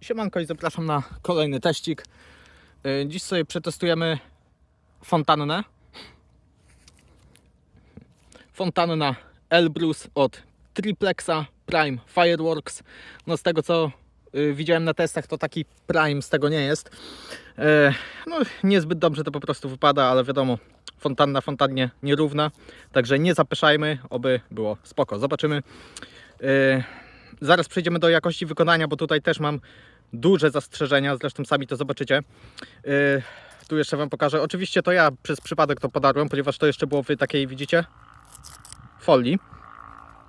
Siemanko i zapraszam na kolejny teścik. Y, Dziś sobie przetestujemy fontannę. Fontanna Elbrus od Triplexa Prime Fireworks. No z tego co y, widziałem na testach to taki Prime z tego nie jest. E, No niezbyt dobrze to po prostu wypada, ale wiadomo fontanna fontannie nierówna. Także nie zapeszajmy, oby było spoko. Zobaczymy. Zaraz przejdziemy do jakości wykonania, bo tutaj też mam duże zastrzeżenia, zresztą sami to zobaczycie. Yy, tu jeszcze Wam pokażę. Oczywiście to ja przez przypadek to podarłem, ponieważ to jeszcze było w takiej, widzicie, folii.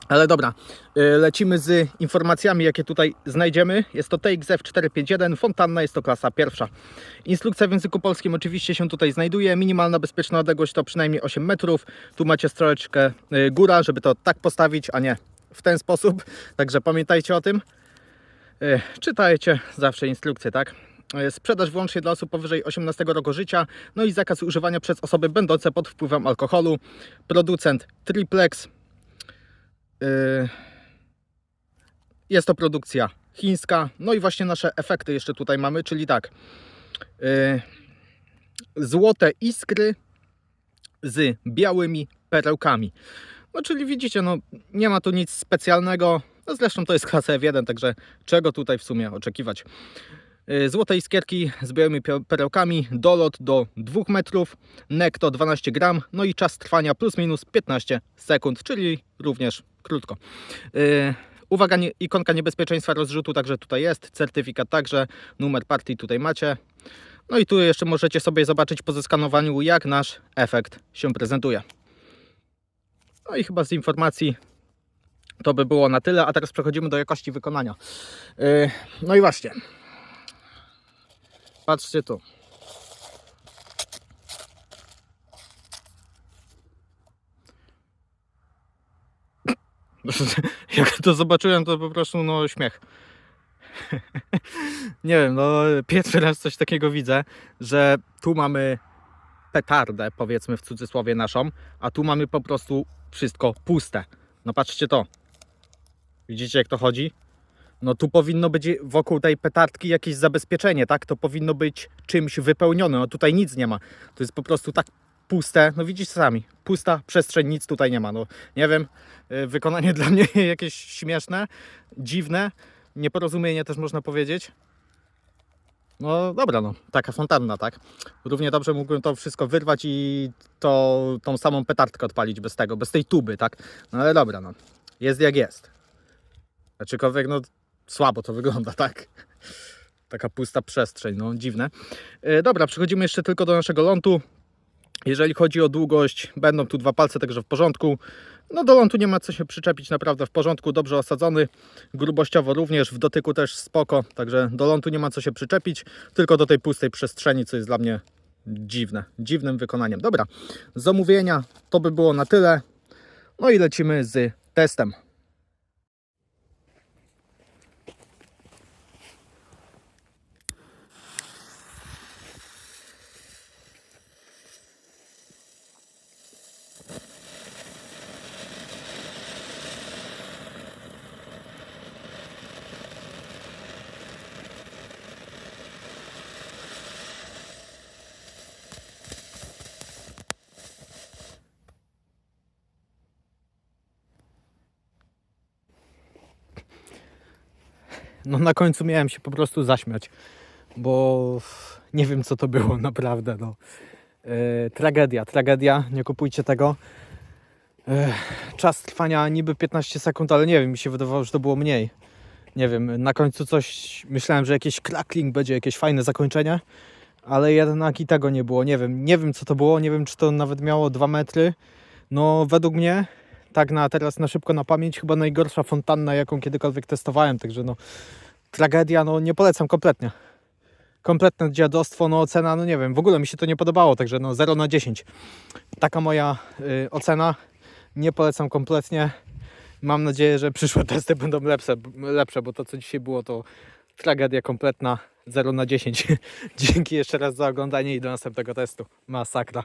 Ale dobra, yy, lecimy z informacjami, jakie tutaj znajdziemy. Jest to TXF 451, fontanna jest to klasa pierwsza. Instrukcja w języku polskim oczywiście się tutaj znajduje. Minimalna bezpieczna odległość to przynajmniej 8 metrów. Tu macie stroczkę yy, góra, żeby to tak postawić, a nie w ten sposób. Także pamiętajcie o tym. E, Czytajcie zawsze instrukcje, tak? E, Sprzedaż wyłącznie dla osób powyżej 18 roku życia, no i zakaz używania przez osoby będące pod wpływem alkoholu. Producent Triplex. E, Jest to produkcja chińska. No i właśnie nasze efekty jeszcze tutaj mamy, czyli tak. Złote iskry z białymi perełkami. No czyli widzicie, no nie ma tu nic specjalnego. No zresztą to jest klasa F1, także czego tutaj w sumie oczekiwać. Yy, Złote iskierki z białymi perełkami, dolot do 2 metrów, nekto 12 gram, no i czas trwania plus minus 15 sekund, czyli również krótko. Yy, Uwaga, nie, ikonka niebezpieczeństwa rozrzutu także tutaj jest, certyfikat także, numer partii tutaj macie. No i tu jeszcze możecie sobie zobaczyć po zeskanowaniu, jak nasz efekt się prezentuje. No i chyba z informacji to by było na tyle, a teraz przechodzimy do jakości wykonania. Yy, No i właśnie. Patrzcie tu. Jak to zobaczyłem, to po prostu no śmiech. Nie wiem, no pierwszy raz coś takiego widzę, że tu mamy petardę, powiedzmy w cudzysłowie naszą, a tu mamy po prostu wszystko puste. No patrzcie to. Widzicie jak to chodzi? No tu powinno być wokół tej petardki jakieś zabezpieczenie, tak? To powinno być czymś wypełnione. No tutaj nic nie ma. To jest po prostu tak puste. No widzicie sami. Pusta przestrzeń, nic tutaj nie ma. No nie wiem, y, wykonanie dla mnie jakieś śmieszne, dziwne, nieporozumienie też można powiedzieć. No dobra, no taka fontanna, tak? Równie dobrze mógłbym to wszystko wyrwać i to, tą samą petardkę odpalić bez tego, bez tej tuby, tak? No ale dobra, no. Jest jak jest. Aczkolwiek, no słabo to wygląda, tak? Taka pusta przestrzeń, no dziwne. E, dobra, przechodzimy jeszcze tylko do naszego lądu. Jeżeli chodzi o długość, będą tu dwa palce, także w porządku. No do lądu nie ma co się przyczepić, naprawdę w porządku, dobrze osadzony. Grubościowo również, w dotyku też spoko, także do lądu nie ma co się przyczepić, tylko do tej pustej przestrzeni, co jest dla mnie dziwne, dziwnym wykonaniem. Dobra, zamówienia to by było na tyle. No i lecimy z testem. No na końcu miałem się po prostu zaśmiać, bo nie wiem co to było naprawdę. No. E, tragedia, tragedia, nie kupujcie tego. E, czas trwania niby 15 sekund, ale nie wiem, mi się wydawało, że to było mniej. Nie wiem, na końcu coś, myślałem, że jakiś crackling będzie, jakieś fajne zakończenie, ale jednak i tego nie było. Nie wiem, nie wiem co to było, nie wiem czy to nawet miało 2 metry. No według mnie, tak na teraz na szybko na pamięć, chyba najgorsza fontanna, jaką kiedykolwiek testowałem, także no tragedia, no nie polecam kompletnie. Kompletne dziadostwo, no ocena, no nie wiem, w ogóle mi się to nie podobało, także no 0 na 10. Taka moja y, ocena. Nie polecam kompletnie. Mam nadzieję, że przyszłe testy będą lepsze, lepsze, bo to co dzisiaj było to tragedia kompletna 0 na 10. Dzięki jeszcze raz za oglądanie i do następnego testu. Masakra.